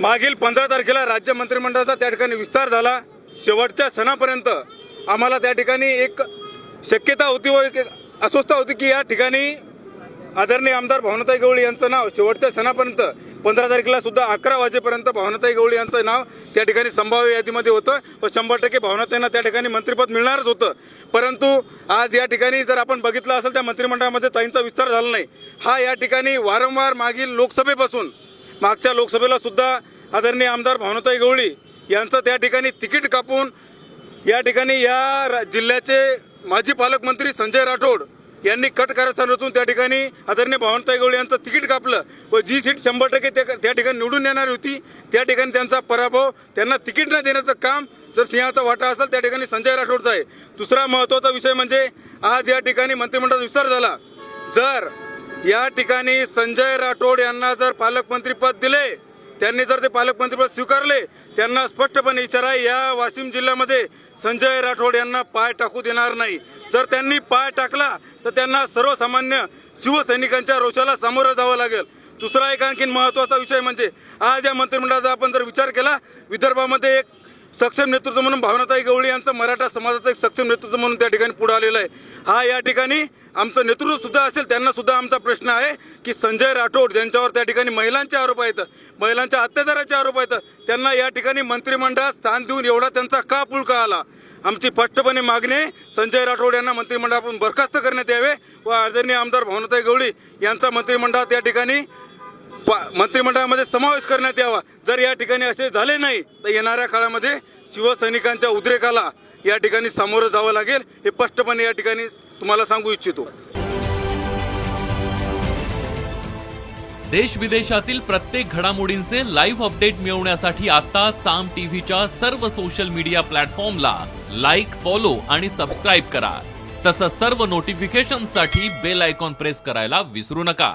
मागील पंधरा तारखेला राज्य मंत्रिमंडळाचा त्या ठिकाणी विस्तार झाला. शेवटच्या सणापर्यंत आम्हाला त्या ठिकाणी एक शक्यता होती व एक अस्वस्थता होती की या ठिकाणी आदरणीय आमदार भावनाताई गवळी यांचं नाव शेवटच्या सणापर्यंत पंधरा तारखेला सुद्धा अकरा वाजेपर्यंत भावनाताई गवळी यांचं नाव त्या ठिकाणी संभाव्य यादीमध्ये होतं व शंभर टक्के भावनाताईंना त्या ठिकाणी मंत्रिपद मिळणारच होतं. परंतु आज या ठिकाणी जर आपण बघितलं असेल त्या मंत्रिमंडळामध्ये ताईंचा विस्तार झाला नाही. हा या ठिकाणी वारंवार मागील लोकसभेपासून मागच्या लोकसभेला सुद्धा आदरणीय आमदार भावनाताई गवळी यांचं त्या ठिकाणी तिकीट कापून या ठिकाणी या रा- जिल्ह्याचे माजी पालकमंत्री संजय राठोड यांनी कट कारस्थान रचून त्या ठिकाणी आदरणीय भावनताई गवळी यांचं तिकीट कापलं व जी सीट शंभर टक्के त्या त्या ठिकाणी निवडून येणारी होती त्या ठिकाणी त्यांचा पराभव त्यांना तिकीट न देण्याचं काम जर सिंहाचा वाटा असेल त्या ठिकाणी संजय राठोडचा आहे. दुसरा महत्त्वाचा विषय म्हणजे आज या ठिकाणी मंत्रिमंडळाचा विस्तार झाला. जर या ठिकाणी संजय राठोड यांना जर पालकमंत्रीपद दिले त्यांनी जर ते पालकमंत्रीपद स्वीकारले त्यांना स्पष्टपणे इशारा आहे, या वाशिम जिल्ह्यामध्ये संजय राठोड यांना पाय टाकू देणार नाही. जर त्यांनी पाय टाकला तर त्यांना सर्वसामान्य शिवसैनिकांच्या रोषाला सामोरं जावं लागेल. दुसरा एक आणखीन महत्त्वाचा विषय म्हणजे आज या मंत्रिमंडळाचा आपण जर विचार केला विदर्भामध्ये एक सक्षम नेतृत्व म्हणून भावनाताई गवळी यांचं मराठा समाजाचं एक सक्षम नेतृत्व म्हणून त्या ठिकाणी पुढे आलेलं आहे. हा या ठिकाणी आमचं नेतृत्व सुद्धा असेल त्यांना सुद्धा आमचा प्रश्न आहे की संजय राठोड ज्यांच्यावर त्या ठिकाणी महिलांचे आरोप आहेत महिलांच्या अत्याचाराचे आरोप आहेत त्यांना या ठिकाणी मंत्रिमंडळात स्थान देऊन एवढा त्यांचा का पुळका आला? आमची स्पष्टपणे मागणी आहे संजय राठोड यांना मंत्रिमंडळातून बरखास्त करण्यात यावे व आदरणीय आमदार भावनाताई गवळी यांचा मंत्रिमंडळात या ठिकाणी मंत्रिमंडळामध्ये समावेश करण्यात यावा. जर या ठिकाणी असे झाले नाही तर येणाऱ्या काळामध्ये शिवसैनिकांच्या उद्रेकाला या ठिकाणी सामोरं जावं लागेल हे स्पष्टपणे या ठिकाणी तुम्हाला सांगू इच्छितो. देश विदेशातील प्रत्येक घडामोडींचे लाईव्ह अपडेट मिळवण्यासाठी आता साम टीव्हीच्या सर्व सोशल मीडिया प्लॅटफॉर्मला लाईक फॉलो आणि सबस्क्राईब करा. तसंच सर्व नोटिफिकेशनसाठी बेल आयकॉन प्रेस करायला विसरू नका.